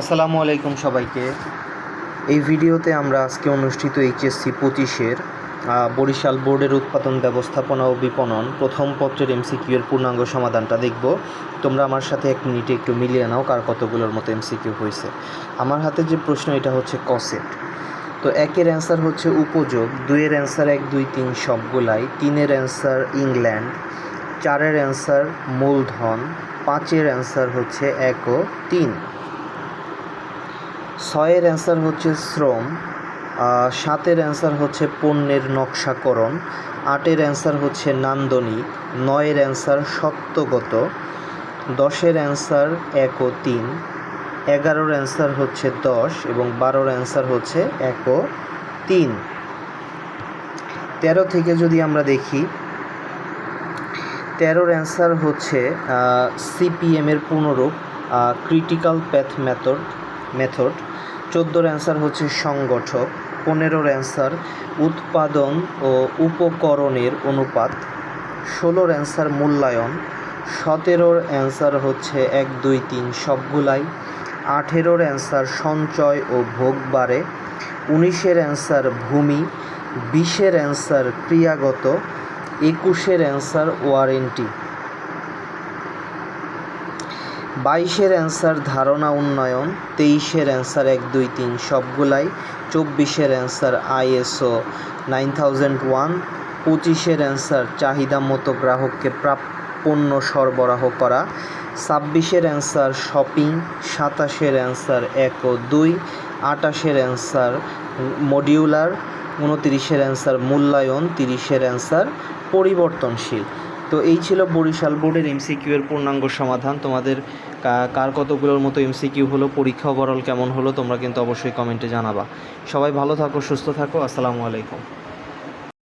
আসসালামু আলাইকুম সবাইকে। এই ভিডিওতে আমরা আজকে অনুষ্ঠিত এইচএসসি পঁচিশের বরিশাল বোর্ডের উৎপাদন ব্যবস্থাপনা ও বিপণন প্রথম পত্রের এমসিকিউ এর পূর্ণাঙ্গ সমাধানটা দেখব। তোমরা আমার সাথে এক মিনিটে একটু মিলিয়ে নাও কার কতগুলোর মতো এমসিকিউ হয়েছে। আমার হাতে যে প্রশ্ন, এটা হচ্ছে কসেট। তো একের অ্যান্সার হচ্ছে উপযোগ, দুইয়ের অ্যান্সার এক, দুই, তিন সবগুলাই, তিনের অ্যান্সার ইংল্যান্ড, চারের অ্যান্সার মূলধন, পাঁচের অ্যান্সার হচ্ছে এক ও তিন। ছয়ের অ্যান্সার হচ্ছে শ্রম সাতের অ্যান্সার হচ্ছে পণ্যের নকশাকরণ, আটের অ্যান্সার হচ্ছে নান্দনিক, নয়ের অ্যান্সার সত্যগত, দশের অ্যান্সার এক ও তিন, এগারোর অ্যান্সার হচ্ছে দশ এবং বারোর অ্যান্সার হচ্ছে এক ও তিন। তেরো থেকে যদি আমরা দেখি, তেরোর অ্যান্সার হচ্ছে সিপিএমের পুনরূপ ক্রিটিক্যাল প্যাথ মেথড মেথড চোদ্দোর অ্যান্সার হচ্ছে সংগঠক। পনেরোর অ্যান্সার উৎপাদন ও উপকরণের অনুপাত। ষোলোর অ্যান্সার মূল্যায়ন। সতেরোর অ্যান্সার হচ্ছে এক, দুই, তিন সবগুলাই। আঠেরোর অ্যান্সার সঞ্চয় ও ভোগ বাড়ে। উনিশের অ্যান্সার ভূমি। বিশের অ্যান্সার ক্রিয়াগত। একুশের অ্যান্সার ওয়ারেন্টি বাইশের অ্যান্সার ধারণা উন্নয়ন, তেইশের অ্যান্সার এক দুই তিন সবগুলাই, চব্বিশের answer ISO nine thousand one, পঁচিশের অ্যান্সার চাহিদা মতো গ্রাহককে প্রাপ্য পণ্য সরবরাহ করা, ছাব্বিশের অ্যান্সার শপিং, সাতাশের অ্যান্সার এক ও দুই, আটাশের অ্যান্সার মডিউলার, উনতিরিশের অ্যান্সার মূল্যায়ন, তিরিশের অ্যান্সার পরিবর্তনশীল। তো এই ছিল বরিশাল বোর্ডের এমসিকিউ এর পূর্ণাঙ্গ সমাধান। তোমাদের কার কতগুলোর মতো এমসিকিউ হলো, পরীক্ষা ওভারঅল কেমন হলো, তোমরা কিন্তু অবশ্যই কমেন্টে জানাবা। সবাই ভালো থাকো, সুস্থ থাকো, আসসালামু আলাইকুম।